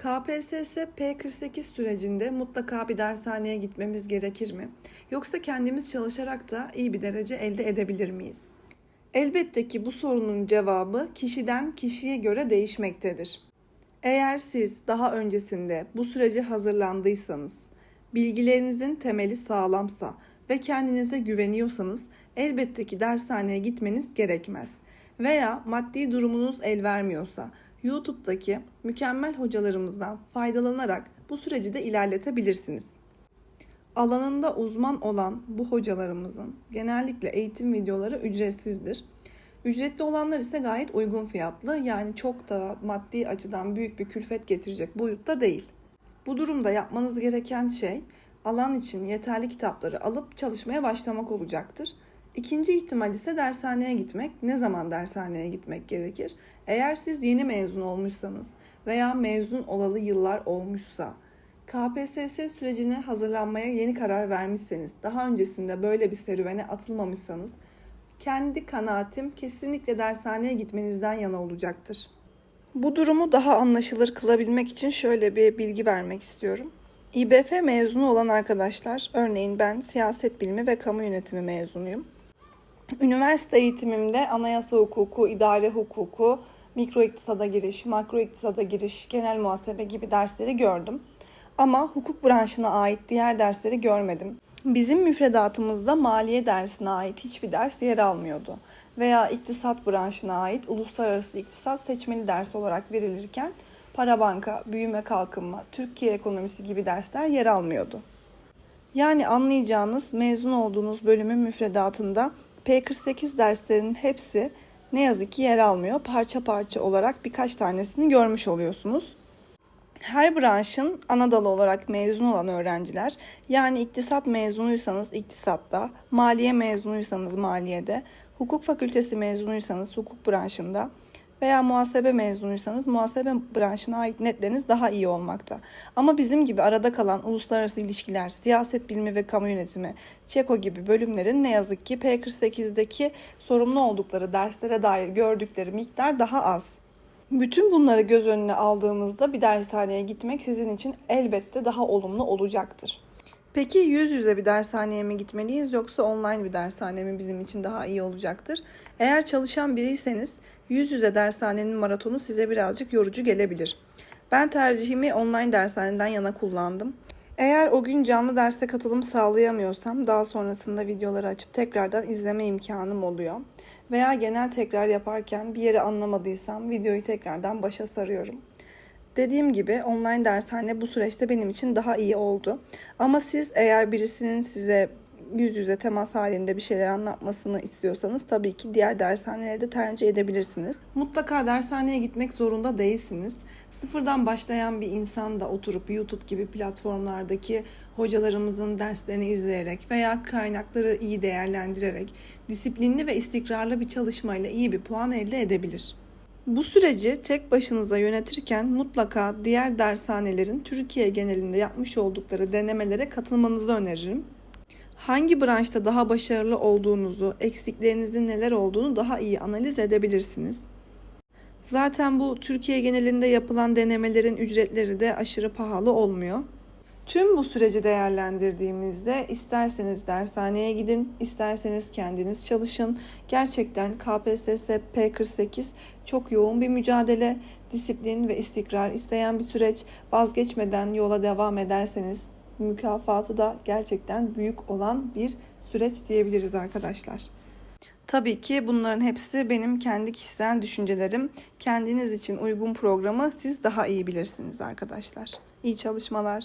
KPSS P48 sürecinde mutlaka bir dershaneye gitmemiz gerekir mi? Yoksa kendimiz çalışarak da iyi bir derece elde edebilir miyiz? Elbette ki bu sorunun cevabı kişiden kişiye göre değişmektedir. Eğer siz daha öncesinde bu sürece hazırlandıysanız, bilgilerinizin temeli sağlamsa ve kendinize güveniyorsanız elbette ki dershaneye gitmeniz gerekmez. Veya maddi durumunuz el vermiyorsa YouTube'daki mükemmel hocalarımızdan faydalanarak bu süreci de ilerletebilirsiniz. Alanında uzman olan bu hocalarımızın genellikle eğitim videoları ücretsizdir. Ücretli olanlar ise gayet uygun fiyatlı yani çok da maddi açıdan büyük bir külfet getirecek boyutta değil. Bu durumda yapmanız gereken şey alan için yeterli kitapları alıp çalışmaya başlamak olacaktır. İkinci ihtimal ise dershaneye gitmek. Ne zaman dershaneye gitmek gerekir? Eğer siz yeni mezun olmuşsanız veya mezun olalı yıllar olmuşsa, KPSS sürecine hazırlanmaya yeni karar vermişseniz, daha öncesinde böyle bir serüvene atılmamışsanız, kendi kanaatim kesinlikle dershaneye gitmenizden yana olacaktır. Bu durumu daha anlaşılır kılabilmek için şöyle bir bilgi vermek istiyorum. İBF mezunu olan arkadaşlar, örneğin ben siyaset bilimi ve kamu yönetimi mezunuyum. Üniversite eğitimimde anayasa hukuku, idare hukuku, mikro iktisada giriş, makro iktisada giriş, genel muhasebe gibi dersleri gördüm. Ama hukuk branşına ait diğer dersleri görmedim. Bizim müfredatımızda maliye dersine ait hiçbir ders yer almıyordu. Veya iktisat branşına ait uluslararası iktisat seçmeli ders olarak verilirken para banka, büyüme kalkınma, Türkiye ekonomisi gibi dersler yer almıyordu. Yani anlayacağınız mezun olduğunuz bölümün müfredatında P48 derslerinin hepsi ne yazık ki yer almıyor. Parça parça olarak birkaç tanesini görmüş oluyorsunuz. Her branşın ana dalı olarak mezun olan öğrenciler, yani iktisat mezunuysanız iktisatta, maliye mezunuysanız maliyede, hukuk fakültesi mezunuysanız hukuk branşında veya muhasebe mezunuysanız muhasebe branşına ait netleriniz daha iyi olmakta. Ama bizim gibi arada kalan uluslararası ilişkiler, siyaset bilimi ve kamu yönetimi, Çeko gibi bölümlerin ne yazık ki P48'deki sorumlu oldukları derslere dair gördükleri miktar daha az. Bütün bunları göz önüne aldığımızda bir dershaneye gitmek sizin için elbette daha olumlu olacaktır. Peki yüz yüze bir dershaneye mi gitmeliyiz yoksa online bir dershane mi bizim için daha iyi olacaktır? Eğer çalışan biriyseniz yüz yüze dershanenin maratonu size birazcık yorucu gelebilir. Ben tercihimi online dershaneden yana kullandım. Eğer o gün canlı derse katılım sağlayamıyorsam daha sonrasında videoları açıp tekrardan izleme imkanım oluyor. Veya genel tekrar yaparken bir yeri anlamadıysam videoyu tekrardan başa sarıyorum. Dediğim gibi online dershane bu süreçte benim için daha iyi oldu. Ama siz eğer birisinin size yüz yüze temas halinde bir şeyler anlatmasını istiyorsanız tabii ki diğer dershaneleri de tercih edebilirsiniz. Mutlaka dershaneye gitmek zorunda değilsiniz. Sıfırdan başlayan bir insan da oturup YouTube gibi platformlardaki hocalarımızın derslerini izleyerek veya kaynakları iyi değerlendirerek disiplinli ve istikrarlı bir çalışmayla iyi bir puan elde edebilir. Bu süreci tek başınıza yönetirken mutlaka diğer dershanelerin Türkiye genelinde yapmış oldukları denemelere katılmanızı öneririm. Hangi branşta daha başarılı olduğunuzu, eksiklerinizin neler olduğunu daha iyi analiz edebilirsiniz. Zaten bu Türkiye genelinde yapılan denemelerin ücretleri de aşırı pahalı olmuyor. Tüm bu süreci değerlendirdiğimizde isterseniz dershaneye gidin, isterseniz kendiniz çalışın. Gerçekten KPSS P48 çok yoğun bir mücadele, disiplin ve istikrar isteyen bir süreç. Vazgeçmeden yola devam ederseniz mükafatı da gerçekten büyük olan bir süreç diyebiliriz arkadaşlar. Tabii ki bunların hepsi benim kendi kişisel düşüncelerim. Kendiniz için uygun programı siz daha iyi bilirsiniz arkadaşlar. İyi çalışmalar.